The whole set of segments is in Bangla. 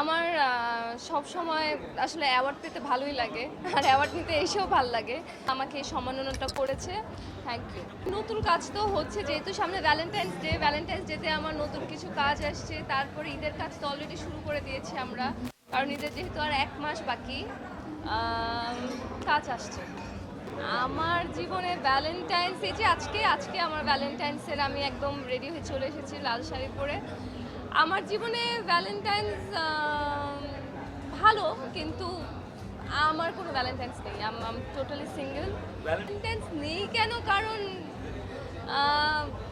আমার সব সময় আসলে অ্যাওয়ার্ড পেতে ভালোই লাগে, আর অ্যাওয়ার্ড নিতে এসেও ভালো লাগে। আমাকে এই সম্মাননাটা করেছে থ্যাংক ইউ নতুন কাজ তো হচ্ছে, যেহেতু সামনে ভ্যালেন্টাইন্স ডে ভ্যালেন্টাইন্স ডেতে আমার নতুন কিছু কাজ আসছে, তারপরে ঈদের কাজ তো অলরেডি শুরু করে দিয়েছি আমরা, কারণ ঈদের যেহেতু আর এক মাস বাকি কাজ আসছে। আমার জীবনে ভ্যালেন্টাইন্স এই যে আজকে আজকে আমার ভ্যালেন্টাইন্সের আমি একদম রেডি হয়ে চলে এসেছি লাল শাড়ি পরে। আমার জীবনে ভ্যালেন্টাইন্স ভালো কিন্তু আমার কোনো ভ্যালেন্টাইন্স নেই। আমি টোটালি সিঙ্গেল ভ্যালেন্টাইন্স নেই কেন? কারণ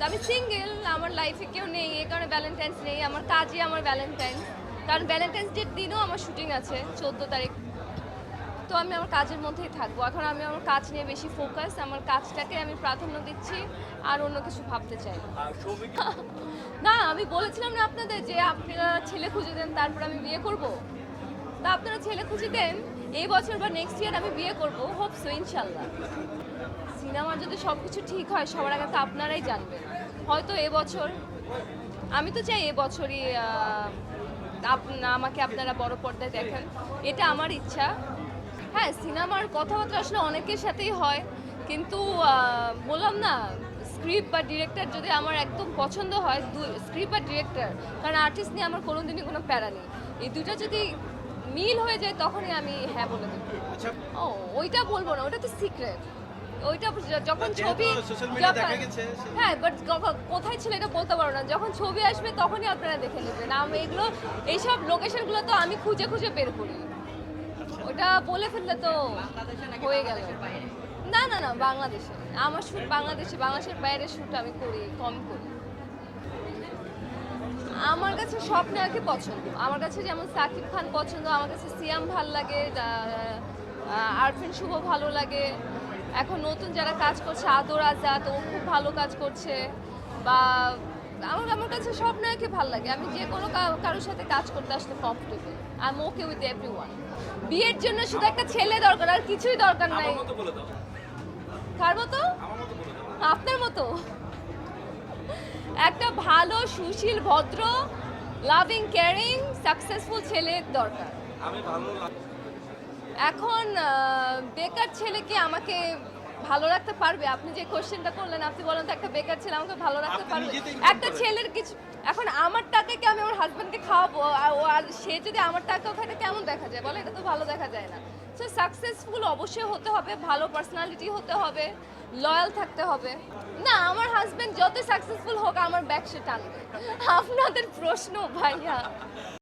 আমি সিঙ্গেল আমার লাইফে কেউ নেই এ কারণে ভ্যালেন্টাইন্স নেই আমার কাজই আমার ভ্যালেন্টাইন্স কারণ ভ্যালেন্টাইন্স ডের দিনও আমার শুটিং আছে চোদ্দ তারিখ। তো আমি আমার কাজের মধ্যেই থাকব। এখন আমি আমার কাজ নিয়ে বেশি ফোকাস আমার কাজটাকে আমি প্রাধান্য দিচ্ছি আর অন্য কিছু ভাবতে চাই না। আমি বলেছিলাম না আপনাদের যে আপনারা ছেলে খুঁজে দেন, তারপর আমি বিয়ে করব। তা আপনারা ছেলে খুঁজে দেন, এই বছর বা নেক্সট ইয়ার আমি বিয়ে করব হোপ সো ইনশাল্লাহ সিনেমার যদি সব কিছু ঠিক হয়, সবার আগে তো আপনারাই জানবেন। হয়তো এবছর আমি তো চাই এবছরই আমাকে আপনারা বড় পর্দায় দেখেন। এটা আমার ইচ্ছা। হ্যাঁ সিনেমার কথাবার্তা আসলে অনেকের সাথেই হয়, কিন্তু বললাম না স্ক্রিপ্ট বা ডিরেক্টর যদি আমার একদম পছন্দ হয় স্ক্রিপ্ট বা ডিরেক্টর কারণ আর্টিস্ট নিয়ে আমার কোনোদিনই কোনো প্যারা নেই। এই দুটো যদি মিল হয়ে যায় তখনই আমি হ্যাঁ বলে দেবো। আচ্ছা। ও ওইটা বলব না ওটা তো সিক্রেট ওইটা যখন ছবি হ্যাঁ বাট কোথায় ছিল এটা বলতে পারো না। যখন ছবি আসবে তখনই আপনারা দেখে নেবেন। আমি এগুলো এইসব লোকেশনগুলো তো আমি খুঁজে খুঁজে বের করি। ওটা বলে ফেললে তো হয়ে গেল। না না না বাংলাদেশে আমার শ্যুট বাংলাদেশে বাংলাদেশের বাইরে শ্যুট আমি করি কম করি। আমার কাছে সব নায়কই পছন্দ। আমার কাছে যেমন সাকিব খান পছন্দ আমার কাছে সিয়াম ভালো লাগে আরফিন শুভ ভালো লাগে। এখন নতুন যারা কাজ করছে আদর আজাদ ও খুব ভালো কাজ করছে। বা আমার আমার কাছে সব নায়কই ভালো লাগে। আমি যে কোনো কা- কারোর সাথে কাজ করতে আসলে comfortable I am okay with every বিয়ের জন্য শুধু একটা ছেলে দরকার আর কিছুই দরকার নাই। কার মতো? আপনার মতো। একটা ভালো সুশীল ভদ্র লাভিং কেয়ারিং সাকসেসফুল ছেলের দরকার। এখন বেকার ছেলে কি আমাকে ভালো রাখতে পারবে? আপনি যে কোশ্চেনটা করলেন আপনি বলেন তো একটা বেকার ছেলে আমাকে ভালো রাখতে পারবে। একটা ছেলের কিছু এখন আমার টাকাকে আমি আমার হাজব্যান্ডকে খাওয়াবো? ও- আর সে যদি আমার টাকা ওখানে কেমন দেখা যায়? বলে এটা তো ভালো দেখা যায় না। সো সাকসেসফুল অবশ্যই হতে হবে, ভালো পার্সোনালিটি হতে হবে লয়াল থাকতে হবে। না, আমার হাজব্যান্ড যত সাকসেসফুল হোক, আমার ব্যাগ সে টানবে। আপনাদের প্রশ্ন, ভাইয়া।